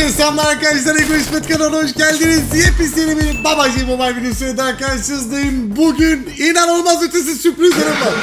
Herkese selamlar arkadaşlar. Ego İsmet kanalına hoş geldiniz. Yepyeni bir babacı mobile videosuyla daha karşınızdayım. Bugün inanılmaz ötesi sürprizlerim var.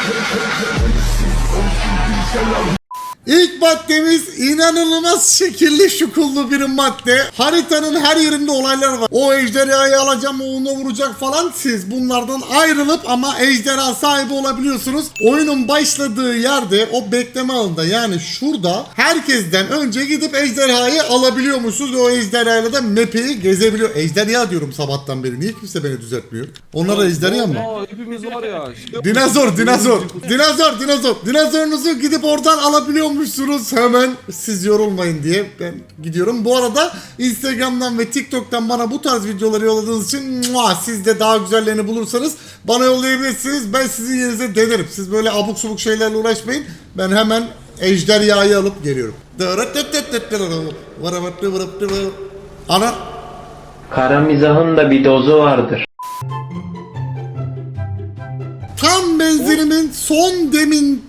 İlk maddemiz inanılmaz şekilli şukullu bir madde. Haritanın her yerinde olaylar var. O ejderhayı alacağım, o onu vuracak falan. Siz bunlardan ayrılıp ama ejderha sahibi olabiliyorsunuz. Oyunun başladığı yerde o bekleme alanında yani şurada herkesten önce gidip ejderhayı alabiliyormuşsunuz. Ve o ejderhayla da map'i gezebiliyor. Ejderha diyorum sabahtan beri. Niye kimse beni düzeltmiyor? Onlara ejderha mı? Aa, hepimiz var ya. Dinozor, dinozor. Dinozor, dinozor. Dinozorunuzu gidip oradan alabiliyormuşsunuz. Hemen siz yorulmayın diye ben gidiyorum. Bu arada Instagram'dan ve TikTok'tan bana bu tarz videoları yolladığınız için mua, siz de daha güzellerini bulursanız bana yollayabilirsiniz. Ben sizin yerinize denerim. Siz böyle abuk subuk şeylerle uğraşmayın. Ben hemen ejderhayı alıp geliyorum. Ana Kara mizahın da bir dozu vardır. Tam benzinimin son demin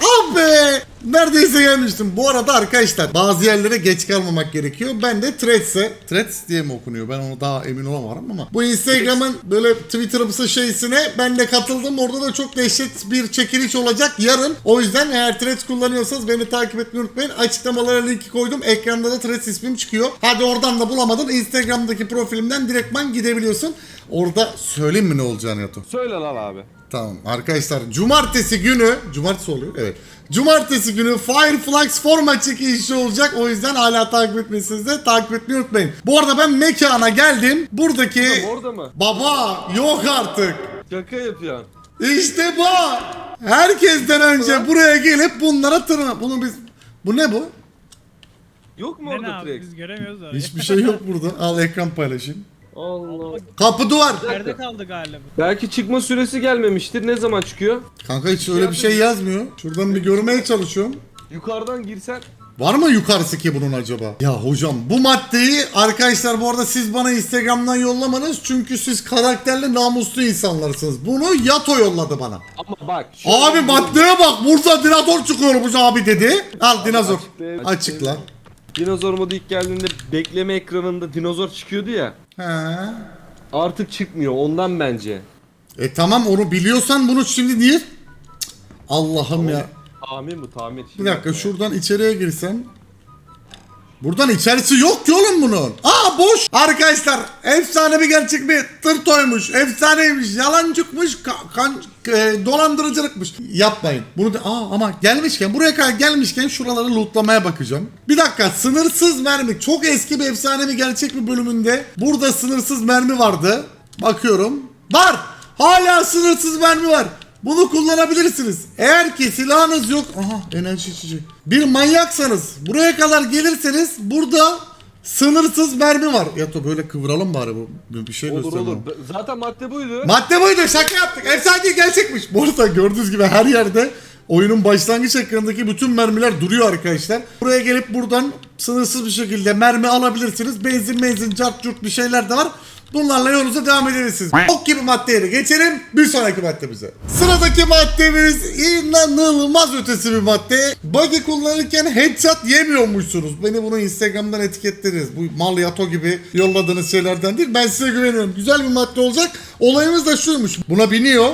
Ah be! Neredeyse gelmiştim. Bu arada arkadaşlar bazı yerlere geç kalmamak gerekiyor. Ben de Threads'e, Threads diye mi okunuyor? Ben onu daha emin olamadım ama. Bu Instagram'ın böyle Twitter'ımsı şeysine ben de katıldım. Orada da çok dehşet bir çekiliş olacak yarın. O yüzden eğer Threads kullanıyorsanız beni takip etmeyi unutmayın. Açıklamalara linki koydum. Ekranda da Threads ismim çıkıyor. Hadi oradan da bulamadın. Instagram'daki profilimden direktman gidebiliyorsun. Orada söyleyeyim mi ne olacağını Yato? Söyle lan abi. Tamam arkadaşlar cumartesi günü cumartesi oluyor evet. Cumartesi günü Fireflux forma çekilişi olacak. O yüzden hala takip etmesiniz de takip etmeyi unutmayın. Bu arada ben mekana geldim. Buradaki orada mı? baba yok artık. Şaka yapıyorsun. İşte bu. Herkesten önce buraya gelip bunlara tırna. Bunu biz bu ne bu? Yok mu Ne orada abi biz göremiyoruz abi. Hiçbir şey yok burada. Al ekran paylaşayım. Allah. Kapı duvar. Nerede kaldı galiba? Belki çıkma süresi gelmemiştir. Ne zaman çıkıyor? Kanka hiç öyle bir şey yazmıyor. Şuradan bir görmeye çalışıyorum. Yukarıdan girsen. Var mı yukarısı ki bunun acaba? Ya hocam bu maddeyi arkadaşlar bu arada siz bana Instagram'dan yollamanız çünkü siz karakterli namuslu insanlarsınız. Bunu Yato yolladı bana. Ama bak. Abi maddeye bak burada dinozor çıkıyormuş abi dedi. Al dinozor. Açıkla. Dinozor modu ilk geldiğinde bekleme ekranında dinozor çıkıyordu ya. He. Artık çıkmıyor ondan bence. E tamam onu biliyorsan bunu şimdi niye? Cık, Allah'ım ya. Tahmin bu tahmin. Bir dakika şuradan içeriye girsem. Buradan içerisi yok ki oğlum bunun. Aa boş. Arkadaşlar efsane bir gerçek bir tırtoymuş. Efsaneymiş. Yalancıkmış. Ka- kan, e, dolandırıcılıkmış. Yapmayın. Bunu da, aa ama gelmişken buraya kadar gelmişken şuraları lootlamaya bakacağım. Bir dakika sınırsız mermi. Çok eski bir efsane bir gerçek bir bölümünde burada sınırsız mermi vardı. Bakıyorum. Var. Hala sınırsız mermi var. Bunu kullanabilirsiniz. Eğer ki silahınız yok, aha enerji içecek. Bir manyaksanız, buraya kadar gelirseniz burada sınırsız mermi var. Yato böyle kıvıralım bari bu bir şey Olur göstermem. olur. Zaten madde buydu. Madde buydu şaka yaptık. Efsane değil gerçekmiş. Bu arada gördüğünüz gibi her yerde oyunun başlangıç ekranındaki bütün mermiler duruyor arkadaşlar. Buraya gelip buradan sınırsız bir şekilde mermi alabilirsiniz. Benzin benzin cart curt bir şeyler de var. Bunlarla yolunuza devam edebilirsiniz. Ok gibi maddeye de geçelim bir sonraki maddemize. Sıradaki maddemiz inanılmaz ötesi bir madde. Buggy kullanırken headshot yemiyormuşsunuz. Beni bunu Instagram'dan etiketlediniz. Bu mal yato gibi yolladığınız şeylerden değil. Ben size güveniyorum. Güzel bir madde olacak. Olayımız da şuymuş. Buna biniyor.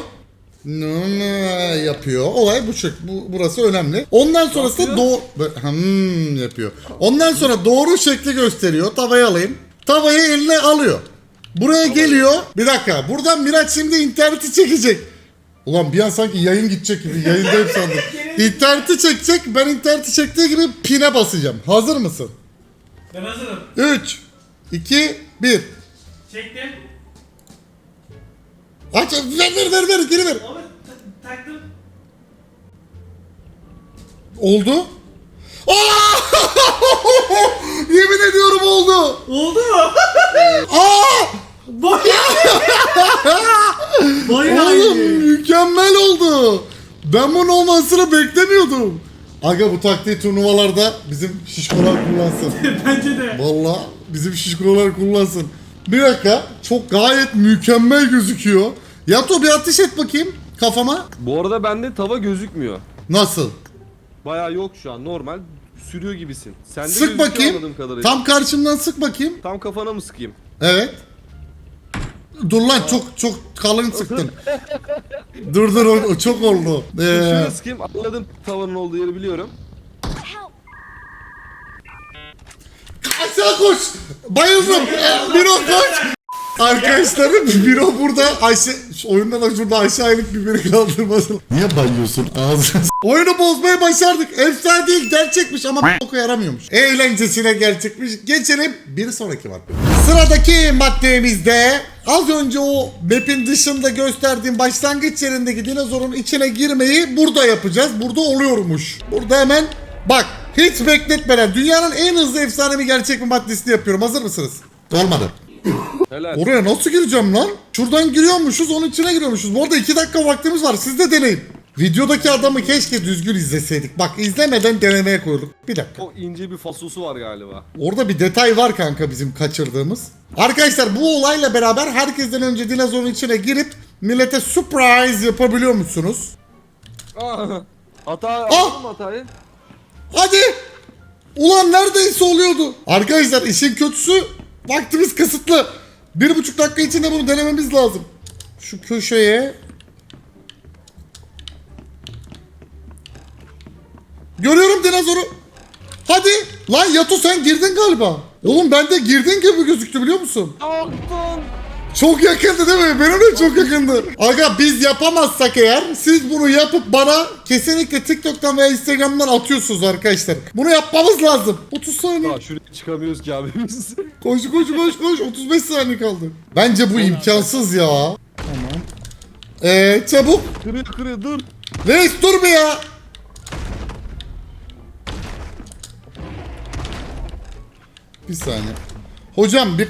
Yapıyor. Olay bu çık. Bu, burası önemli. Ondan sonrası da doğru hmm yapıyor. Ondan sonra doğru şekli gösteriyor. Tavayı alayım. Tavayı eline alıyor. Buraya geliyor. Bir dakika. Buradan Miraç şimdi interneti çekecek. Ulan bir an sanki yayın gidecek gibi. Yayındayım sandım. İnterneti çekecek. Ben interneti çektiği gibi pine basacağım. Hazır mısın? Ben hazırım. 3 2 1 Çektim. Aç ver ver ver ver geri ver. Abi taktım. Oldu. Aa! Yemin ediyorum oldu. Oldu mu? Aa! Bayağı Oğlum mükemmel oldu. Ben bunun olmasını beklemiyordum. Aga bu taktiği turnuvalarda bizim şişkolar kullansın. Bence de. Valla bizim şişkolar kullansın. Bir dakika çok gayet mükemmel gözüküyor. Yato bir ateş et bakayım kafama. Bu arada bende tava gözükmüyor. Nasıl? Bayağı yok şu an normal. Sürüyor gibisin. Sen de Sık gözüküyor bakayım. anladığım kadarıyla. Tam karşımdan sık bakayım. Tam kafana mı sıkayım? Evet. Dur lan çok çok kalın sıktın. dur dur o, o çok oldu. Ee, Şöyle sıkayım. Anladım tavanın olduğu yeri biliyorum. aşağı koş. Bayıldım. Biro koş. Arkadaşlarım Biro burada aşağı şu oyunda da şurada aşağı inip birbiri kaldırması. Niye bayıyorsun ağzını? Oyunu bozmayı başardık. Efsane değil gerçekmiş ama boku yaramıyormuş. Eğlencesine gerçekmiş. Geçelim bir sonraki madde. Sıradaki maddemizde az önce o map'in dışında gösterdiğim başlangıç yerindeki dinozorun içine girmeyi burada yapacağız. Burada oluyormuş. Burada hemen bak hiç bekletmeden dünyanın en hızlı efsanevi gerçek bir maddesini yapıyorum. Hazır mısınız? Olmadı. Helal. Oraya nasıl gireceğim lan? Şuradan giriyormuşuz, onun içine giriyormuşuz. Bu arada 2 dakika vaktimiz var. Siz de deneyin. Videodaki adamı keşke düzgün izleseydik. Bak izlemeden denemeye koyduk. Bir dakika. O ince bir fasosu var galiba. Orada bir detay var kanka bizim kaçırdığımız. Arkadaşlar bu olayla beraber herkesten önce dinozorun içine girip millete surprise yapabiliyor musunuz? Aa, hata Ah! yaptın mı hatayı? Hadi! Ulan neredeyse oluyordu. Arkadaşlar işin kötüsü vaktimiz kısıtlı. Bir buçuk dakika içinde bunu denememiz lazım. Şu köşeye... Görüyorum dinozoru. Hadi. Lan Yato sen girdin galiba. Oğlum ben de girdin gibi gözüktü biliyor musun? Yaptın. Çok yakındı değil mi? Benim de çok yakındı. Aga biz yapamazsak eğer siz bunu yapıp bana kesinlikle TikTok'tan veya Instagram'dan atıyorsunuz arkadaşlar. Bunu yapmamız lazım. 30 saniye. Aa, şuraya çıkamıyoruz ki abi biz. Koş koş koş koş. 35 saniye kaldı. Bence bu imkansız ya. Tamam. Eee çabuk. kırıyor kırıyor dur. Reis dur be ya. Bir saniye. Hocam bir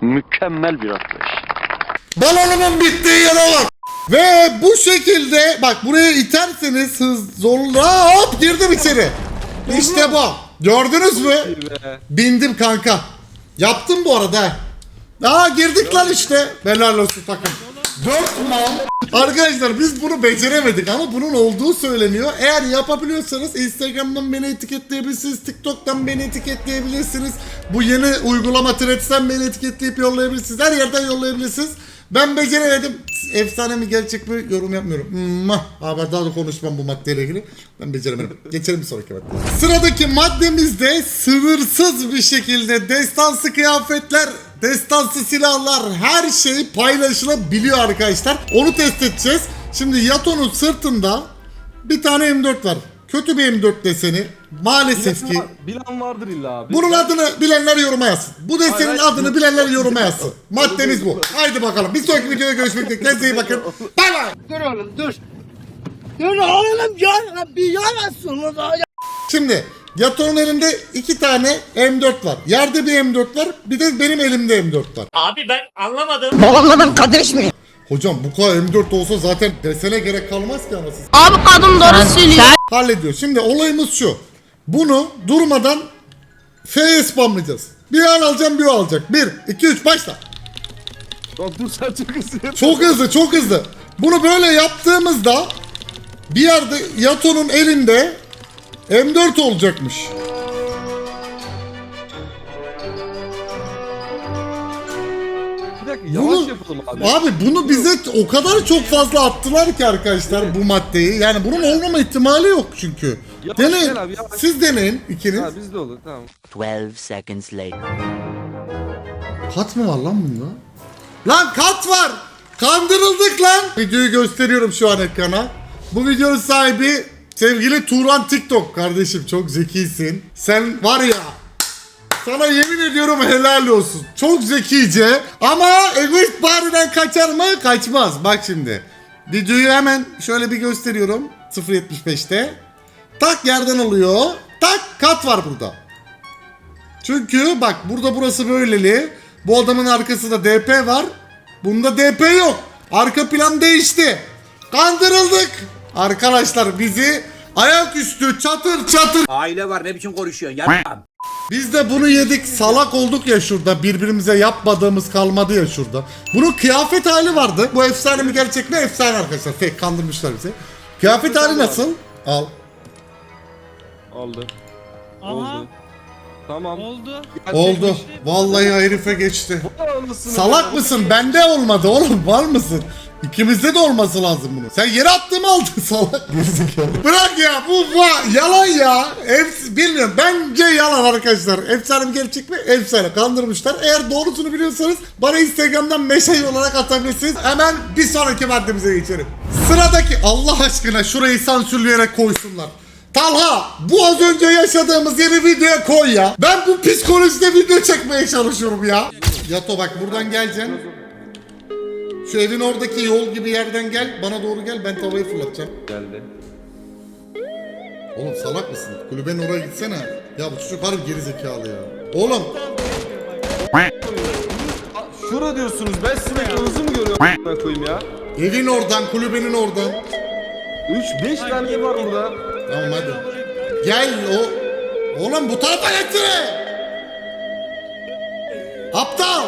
Mükemmel bir atlayış. Balonumun bittiği yere bak. Ve bu şekilde bak buraya iterseniz hız zorla hop girdim içeri. İşte bu. Gördünüz mü? Bindim kanka. Yaptım bu arada. Aa girdik lan işte. Helal olsun takım. Dört mal. Arkadaşlar biz bunu beceremedik ama bunun olduğu söyleniyor. Eğer yapabiliyorsanız Instagram'dan beni etiketleyebilirsiniz. TikTok'tan beni etiketleyebilirsiniz. Bu yeni uygulama Threads'ten beni etiketleyip yollayabilirsiniz. Her yerden yollayabilirsiniz. Ben beceremedim. Efsane mi gerçek mi yorum yapmıyorum. Mwah. Abi daha da konuşmam bu maddeyle ilgili. Ben beceremedim. Geçelim bir sonraki maddeye. Sıradaki maddemizde sınırsız bir şekilde destansı kıyafetler, destansı silahlar her şey paylaşılabiliyor arkadaşlar. Onu test edeceğiz. Şimdi Yato'nun sırtında bir tane M4 var. Kötü bir M4 deseni. Maalesef ki. Bilen vardır illa abi. Bunun adını bilenler yoruma yazsın. Bu desenin Hayır, hayır. adını bilenler yoruma yazsın. Maddemiz bu. Haydi bakalım. Bir sonraki videoda görüşmek üzere. Kendinize iyi bakın. Bay bay. Dur oğlum dur. Dur oğlum ya bir yarasın Şimdi Yato'nun elinde iki tane M4 var. Yerde bir M4 var. Bir de benim elimde M4 var. Abi ben anlamadım. Babamla kardeş mi? Hocam bu kadar M4 olsa zaten desene gerek kalmaz ki anasız. Abi kadın doğru söylüyor. Hallediyor. Şimdi olayımız şu. Bunu durmadan F'ye spamlayacağız. Bir an alacağım bir o alacak. 1, 2, 3 başla. Lan dur sen çok hızlı. Çok hızlı çok hızlı. Bunu böyle yaptığımızda bir yerde Yato'nun elinde M4 olacakmış. Bir dakika yavaş Bunu, yapalım abi. abi bunu bize o kadar çok fazla attılar ki arkadaşlar bu maddeyi. Yani bunun olmama ihtimali yok çünkü. Yavaş deneyin. gel abi, yavaş. Siz deneyin ikiniz. Ha bizde olur tamam. 12 seconds later. Kat mı var lan bunda? Lan kat var! Kandırıldık lan! Videoyu gösteriyorum şu an ekrana. Bu videonun sahibi sevgili Turan TikTok kardeşim çok zekisin. Sen var ya sana yemin ediyorum helal olsun. Çok zekice ama egoist bariden kaçar mı? Kaçmaz. Bak şimdi. Videoyu hemen şöyle bir gösteriyorum. 0.75'te. Tak yerden alıyor. Tak kat var burada. Çünkü bak burada burası böyleli. Bu adamın arkasında DP var. Bunda DP yok. Arka plan değişti. Kandırıldık. Arkadaşlar bizi ayaküstü çatır çatır. Aile var ne biçim konuşuyorsun ya? Biz de bunu yedik. Salak olduk ya şurada. Birbirimize yapmadığımız kalmadı ya şurada. Bunun kıyafet hali vardı. Bu efsane mi gerçek mi? Efsane arkadaşlar. Fake kandırmışlar bizi. Kıyafet hali nasıl? Al. Aldı. Aha. Oldu. Tamam. Oldu. Oldu. Vallahi herife geçti. Salak mısın? Bende olmadı oğlum. Var mısın? İkimizde de olması lazım bunu. Sen yere attığımı aldın salak. Bırak ya bu, bu yalan ya. Efs bilmiyorum. Bence yalan arkadaşlar. Efsane mi gerçek mi? Efsane. Kandırmışlar. Eğer doğrusunu biliyorsanız bana Instagram'dan mesaj olarak atabilirsiniz. Hemen bir sonraki maddemize geçelim. Sıradaki Allah aşkına şurayı sansürleyerek koysunlar. Talha bu az önce yaşadığımız yeri videoya koy ya. Ben bu psikolojide video çekmeye çalışıyorum ya. Yato bak buradan geleceksin. Şu evin oradaki yol gibi yerden gel. Bana doğru gel ben tavayı fırlatacağım. Geldi. Oğlum salak mısın? Kulübenin oraya gitsene. Ya bu çocuk harbi geri zekalı ya. Oğlum Şura diyorsunuz. Ben sizin ekranınızı mı görüyorum? Ben koyayım ya. evin oradan kulübenin oradan. 3 5 tane var burada. Tamam hadi. Gel o. Oğlum bu tarafa gitsene. Aptal.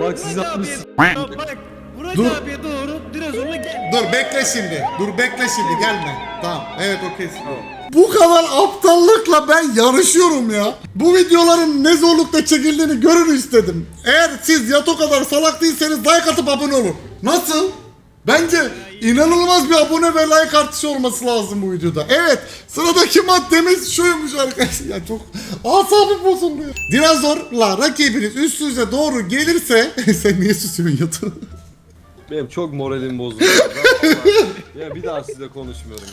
Bak siz yapmışsınız. Bak Burak Dur. abiye doğru dinozorla gel. Dur bekle şimdi. Dur bekle şimdi gelme. Tamam. Evet okeysin. Bu kadar aptallıkla ben yarışıyorum ya. Bu videoların ne zorlukta çekildiğini görün istedim. Eğer siz yato kadar salak değilseniz like atıp abone olun. Nasıl? Bence inanılmaz bir abone ve like artışı olması lazım bu videoda. Evet sıradaki maddemiz şuymuş arkadaşlar. Ya çok asabım bozuldu ya. Dinozorla rakibiniz üstünüze doğru gelirse... Sen niye susuyorsun yato? Benim çok moralim bozuldu. Ya bir daha size konuşmuyorum.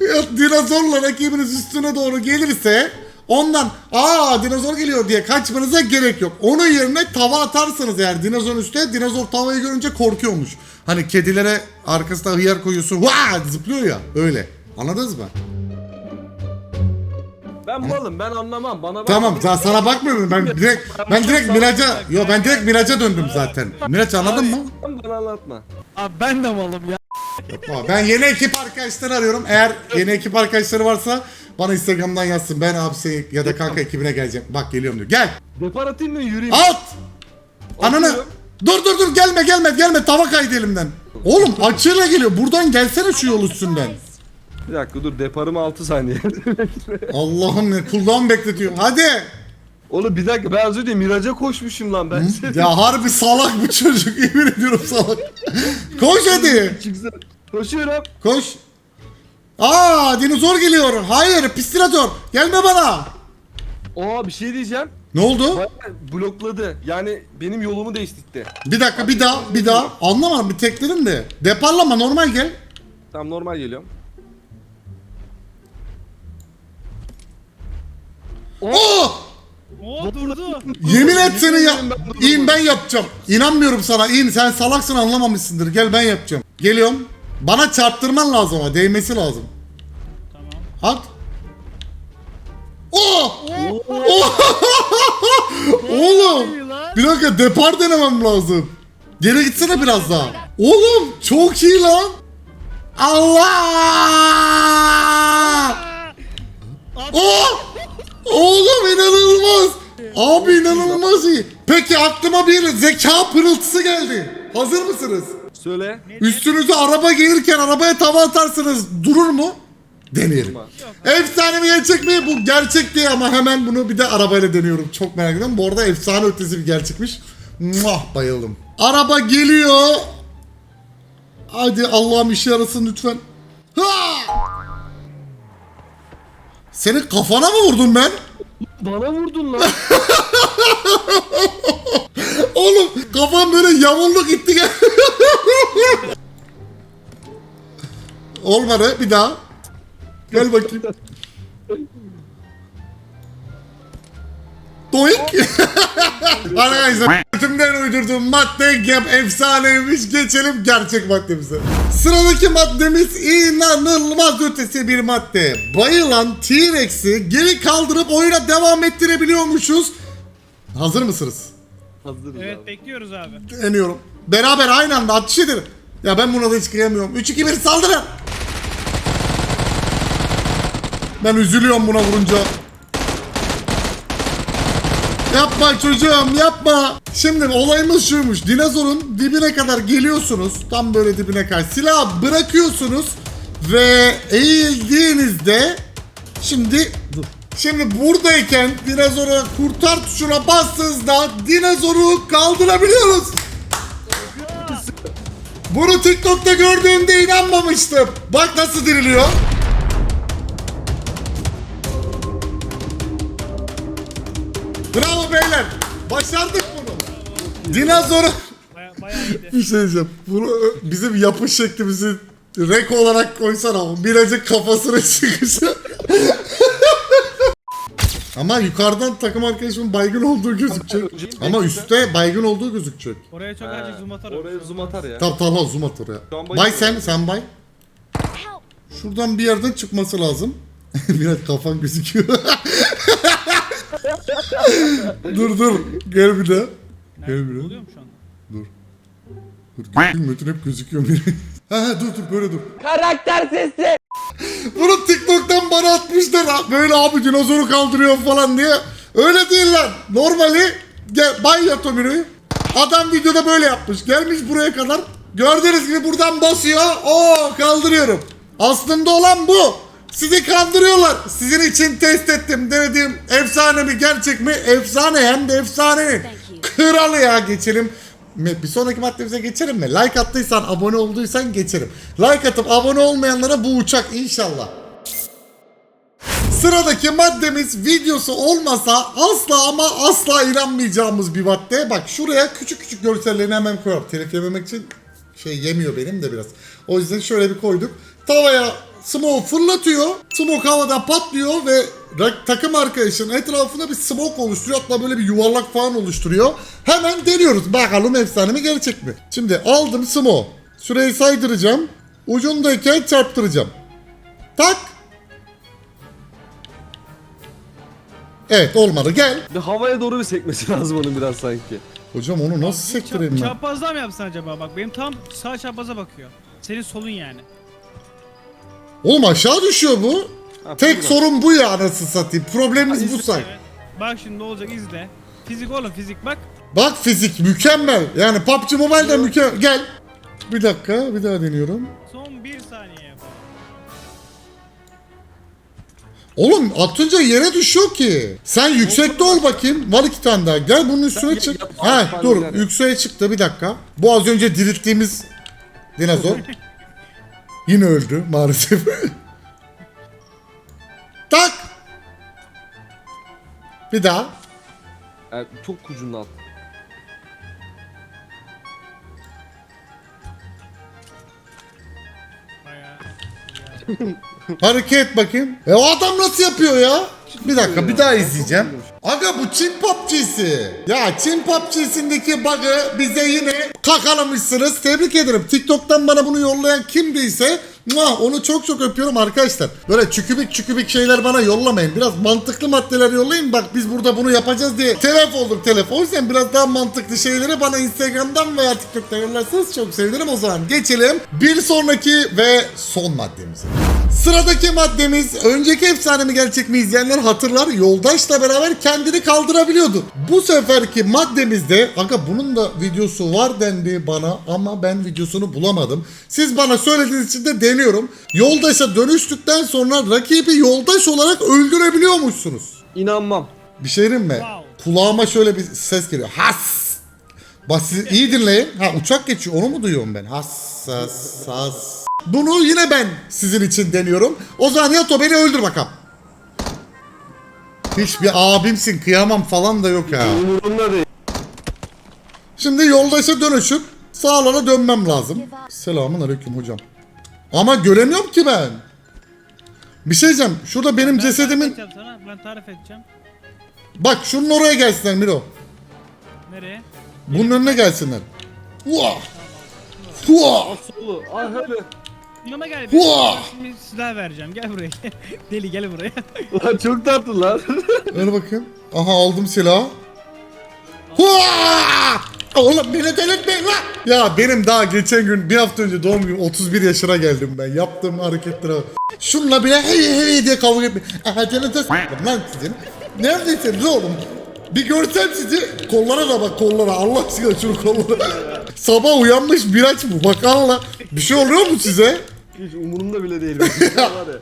Ya. Ya dinozorla rakibiniz üstüne doğru gelirse ondan aa dinozor geliyor diye kaçmanıza gerek yok. Onun yerine tava atarsanız eğer dinozorun üstüne dinozor tavayı görünce korkuyormuş. Hani kedilere arkasına hıyar koyuyorsun vaa zıplıyor ya öyle. Anladınız mı? Ben malım ben anlamam. Bana bak. Tamam sen sana bakmıyorum ben direkt ben direkt Miraç'a yo ben direkt Miraç'a döndüm zaten. Miraç anladın mı? Bana anlatma. Abi ben de malım ya. Aa, Ben yeni ekip arkadaşları arıyorum. Eğer yeni ekip arkadaşları varsa bana Instagram'dan yazsın. Ben abi senin ya da kanka ekibine geleceğim. Bak geliyorum diyor. Gel. Depar atayım mı yürüyeyim? At! Ananı! Atıyorum. Dur dur dur gelme gelme gelme tava kaydı elimden. Oğlum açıyla geliyor. Buradan gelsene şu yol üstünden. Bir dakika dur deparım 6 saniye. Allah'ım ne cooldown bekletiyor. Hadi. Oğlum bir dakika ben az önce Miraç'a koşmuşum lan ben. Ya harbi salak bu çocuk. Yemin ediyorum salak. Koş hadi. Çıksın. Koşuyorum. Koş. Aa dinozor geliyor. Hayır pistilatör. Gelme bana. Aa bir şey diyeceğim. Ne oldu? Bayağı blokladı. Yani benim yolumu değiştirdi. Bir dakika bir daha bir daha. Anlamadım bir teklerin de. Deparlama normal gel. Tamam normal geliyorum. Oh! Oo durdu. Yemin et seni ya. İn ben yapacağım. İnanmıyorum sana. İn sen salaksın anlamamışsındır. Gel ben yapacağım. Geliyorum. Bana çarptırman lazım ama değmesi lazım. Tamam. At. Oh! Oh! Oğlum. Bir dakika depar denemem lazım. Geri gitsene biraz daha. Oğlum çok iyi lan. Allah! Oh! Oğlum inanılmaz. Abi inanılmaz iyi. Peki aklıma bir zeka pırıltısı geldi. Hazır mısınız? Söyle. Üstünüze araba gelirken arabaya tava atarsanız durur mu? Deneyelim. Efsane mi gerçek mi? Bu gerçek diye ama hemen bunu bir de arabayla deniyorum. Çok merak ediyorum. Bu arada efsane ötesi bir gerçekmiş. Muah bayıldım. Araba geliyor. Hadi Allah'ım işe yarasın lütfen. Ha! Senin kafana mı vurdum ben? Bana vurdun lan. Oğlum kafam böyle yamuldu gitti. Olmadı bir daha. Gel bakayım. Doink. Arkadaşlar tümden uydurduğum madde gap efsaneymiş. Geçelim gerçek maddemize. Sıradaki maddemiz inanılmaz ötesi bir madde. Bayılan T-Rex'i geri kaldırıp oyuna devam ettirebiliyormuşuz. Hazır mısınız? Hazırız Evet abi. bekliyoruz abi. Deniyorum. Beraber aynı anda atış edin. Ya ben buna da hiç kıyamıyorum. 3 2 1 saldırın. Ben üzülüyorum buna vurunca. Yapma çocuğum yapma. Şimdi olayımız şuymuş. Dinozorun dibine kadar geliyorsunuz. Tam böyle dibine kadar. Silahı bırakıyorsunuz. Ve eğildiğinizde Şimdi dur. Şimdi buradayken dinozoru kurtar tuşuna bastığınızda dinozoru kaldırabiliyoruz. Bunu TikTok'ta gördüğümde inanmamıştım. Bak nasıl diriliyor. Bravo beyler. Başardık bunu. Dinozoru Baya, bayağı iyiydi. bir şey diyeceğim. Bunu bizim yapış şeklimizi rek olarak koysana. Birazcık kafasına çıkışı. Ama yukarıdan takım arkadaşımın baygın olduğu gözükecek. Ama üstte baygın olduğu gözükecek. Oraya çok acil zoom atarım. Oraya zoom atar ya. Tamam tamam zoom at oraya. Şu an Bay sen, sen bay. Şuradan bir yerden çıkması lazım. Biraz kafan gözüküyor. dur dur. Gel bir daha. Gel bir daha. Oluyor mu şu anda? Dur. Metin hep gözüküyor biri. ha ha, dur dur böyle dur. Karakter sesi. Bunu TikTok'tan bana atmışlar. Böyle abi dinozoru kaldırıyor falan diye. Öyle değil lan. Normali gel, Bay Yatomiro'yu. Adam videoda böyle yapmış. Gelmiş buraya kadar. Gördüğünüz gibi buradan basıyor. Oo kaldırıyorum. Aslında olan bu. Sizi kandırıyorlar. Sizin için test ettim. Denediğim efsane mi gerçek mi? Efsane hem de efsane. Kralı ya geçelim. Bir sonraki maddemize geçelim mi? Like attıysan, abone olduysan geçelim. Like atıp abone olmayanlara bu uçak inşallah. Sıradaki maddemiz videosu olmasa asla ama asla inanmayacağımız bir madde. Bak şuraya küçük küçük görsellerini hemen koyalım. Telif yememek için şey yemiyor benim de biraz. O yüzden şöyle bir koyduk. Tavaya smoke fırlatıyor. Smoke havada patlıyor ve takım arkadaşının etrafında bir smoke oluşturuyor. Hatta böyle bir yuvarlak falan oluşturuyor. Hemen deniyoruz. Bakalım efsane mi gerçek mi? Şimdi aldım smoke. Süreyi saydıracağım. Ucundayken çarptıracağım. Tak. Evet olmadı gel. Bir havaya doğru bir sekmesi lazım onun biraz sanki. Hocam onu nasıl sektireyim ben? Çaprazda mı yapsın acaba? Bak benim tam sağ çapraza bakıyor. Senin solun yani. Oğlum aşağı düşüyor bu. Ha, Tek buradan. sorun bu ya anasını satayım. Problemimiz bu say. Evet. Bak şimdi ne olacak izle. Fizik oğlum fizik bak. Bak fizik mükemmel. Yani PUBG Mobile'de mükemmel. Gel. Bir dakika bir daha deniyorum. Son bir saniye. Oğlum atınca yere düşüyor ki. Sen yüksekte ol bakayım. Var iki tane daha. Gel bunun üstüne çık. Ha dur yükseğe çıktı bir dakika. Bu az önce dirilttiğimiz dinozor. Yine öldü maalesef. tak. Bir daha. Yani çok ucundan. Hareket bakayım. E o adam nasıl yapıyor ya? Bir dakika bir daha izleyeceğim. Aga bu Çin PUBG'si. Ya Çin PUBG'sindeki bug'ı bize yine kakalamışsınız. Tebrik ederim. TikTok'tan bana bunu yollayan kimdiyse muah, onu çok çok öpüyorum arkadaşlar. Böyle çükübik çükübik şeyler bana yollamayın. Biraz mantıklı maddeler yollayın. Bak biz burada bunu yapacağız diye telef olduk telef. O yüzden biraz daha mantıklı şeyleri bana Instagram'dan veya TikTok'tan yollarsanız çok sevinirim. O zaman geçelim bir sonraki ve son maddemize. Sıradaki maddemiz önceki efsane mi gerçek mi izleyenler hatırlar yoldaşla beraber kendini kaldırabiliyordu. Bu seferki maddemizde aga bunun da videosu var dendi bana ama ben videosunu bulamadım. Siz bana söylediğiniz için de deniyorum. Yoldaşa dönüştükten sonra rakibi yoldaş olarak öldürebiliyormuşsunuz. İnanmam. Bir şey mi? Wow. Kulağıma şöyle bir ses geliyor. Has. Bak siz iyi dinleyin. Ha uçak geçiyor onu mu duyuyorum ben? Has has has. Bunu yine ben sizin için deniyorum. O zaman Yato beni öldür bakalım. Hiçbir abimsin kıyamam falan da yok ha. Umurumda değil. Şimdi yoldaşa dönüşüp sağlara dönmem lazım. Selamun aleyküm hocam. Ama göremiyorum ki ben. Bir şey diyeceğim. Şurada benim Ben tarif cesedimin... edeceğim sana. Ben tarif edeceğim. Bak şunun oraya gelsinler Miro. Nereye? Bunun önüne gelsinler. Vah! Vah! Solu. Ah öyle. Yanıma gel. Hua! Şimdi silah vereceğim. Gel buraya. Deli gel buraya. Lan çok tatlı lan. Ver bakayım. Aha aldım silahı. Hua! Oğlum beni delirtmeyin lan. Ya benim daha geçen gün bir hafta önce doğum günüm 31 yaşına geldim ben. Yaptığım hareketlere bak. Şunla bile hey hey diye kavga etmeyin. Aha canınıza s**tim lan sizin. Neredesiniz oğlum? Bir görsem sizi kollara da bak kollara Allah aşkına şunu kollara. Sabah uyanmış Miraç bu bak Allah. Bir şey oluyor mu size? Hiç umurumda bile değil. Var ya.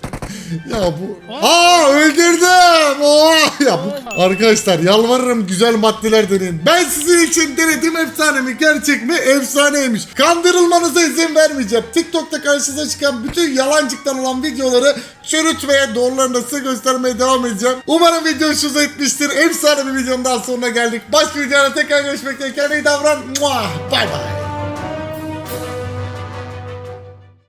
Ya bu... Aa öldürdüm. Oha. Ya bu... Arkadaşlar yalvarırım güzel maddeler deneyin. Ben sizin için denedim efsane mi gerçek mi efsaneymiş. Kandırılmanıza izin vermeyeceğim. TikTok'ta karşınıza çıkan bütün yalancıktan olan videoları çürütmeye doğrularını da size göstermeye devam edeceğim. Umarım video hoşunuza gitmiştir. Efsane bir videonun daha sonuna geldik. Başka videoda tekrar görüşmek üzere. Kendine iyi davran. Muah. Bay bay.